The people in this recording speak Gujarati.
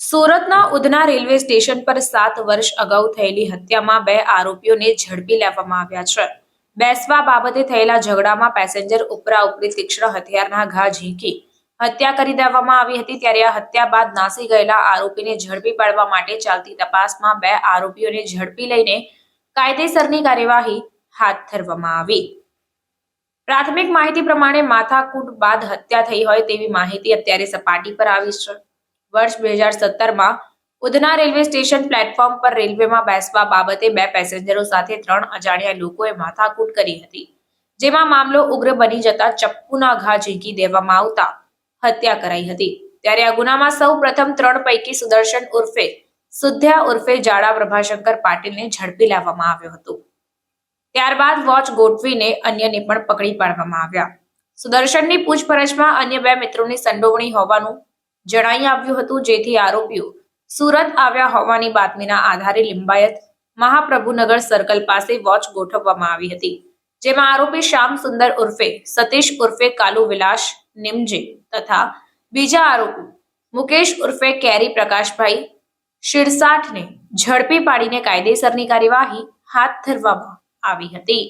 સુરતના ઉધના રેલવે સ્ટેશન પર સાત વર્ષ અગાઉ થયેલી હત્યામાં બે આરોપીઓને ઝડપી લેવામાં આવ્યા છે. બેસવા બાબતે થયેલા ઝઘડામાં પેસેન્જર ઉપરા ઉપરી તીક્ષ્ણ હથિયારના ઘા ઝીંકી હત્યા કરી દેવામાં આવી હતી ત્યારે આ હત્યા બાદ નાસી ગયેલા આરોપીને ઝડપી પાડવા માટે ચાલતી તપાસમાં બે આરોપીઓને ઝડપી લઈને કાયદેસરની કાર્યવાહી હાથ ધરવામાં આવી. પ્રાથમિક માહિતી પ્રમાણે માથાકૂટ બાદ હત્યા થઈ હોય તેવી માહિતી અત્યારે સપાટી પર આવી છે. વર્ષ બે હજાર સત્તરમાં ઉધના રેલવે સ્ટેશન પ્લેટફોર્મ પર રેલવેમાં બેસવા બાબતે બે પેસેન્જરો સાથે ત્રણ અજાણ્યા લોકોએ માથાકૂટ કરી હતી, જેમાં મામલો ઉગ્ર બની જતા ચપ્પુના ઘા ઝીંકી દેવામાં આવતા હત્યા કરાઈ હતી. ત્યારે આ ગુનામાં સૌ પ્રથમ ત્રણ પૈકી સુદર્શન ઉર્ફે સુધ્યા ઉર્ફે જાડા પ્રભાશંકર પાટીલને ઝડપી લાવવામાં આવ્યો હતો. ત્યારબાદ વોચ ગોઠવીને અન્યને પણ પકડી પાડવામાં આવ્યા. સુદર્શનની પૂછપરછમાં અન્ય બે મિત્રોની સંડોવણી હોવાનું જણાઈ આવ્યું હતું, જેથી આરોપીઓ સુરત આવ્યા હોવાની બાતમીના આધારે લિંબાયત મહાપ્રભુનગર સર્કલ પાસે વોચ ગોઠવવામાં આવી હતી, જેમાં આરોપી શ્યામ સુંદર ઉર્ફે સતીશ ઉર્ફે કાલુ વિલાસ નિમજે તથા બીજા આરોપી મુકેશ ઉર્ફે કેરી પ્રકાશભાઈ શિરસાઠને ઝડપી પાડીને કાયદેસરની કાર્યવાહી હાથ ધરવામાં આવી હતી.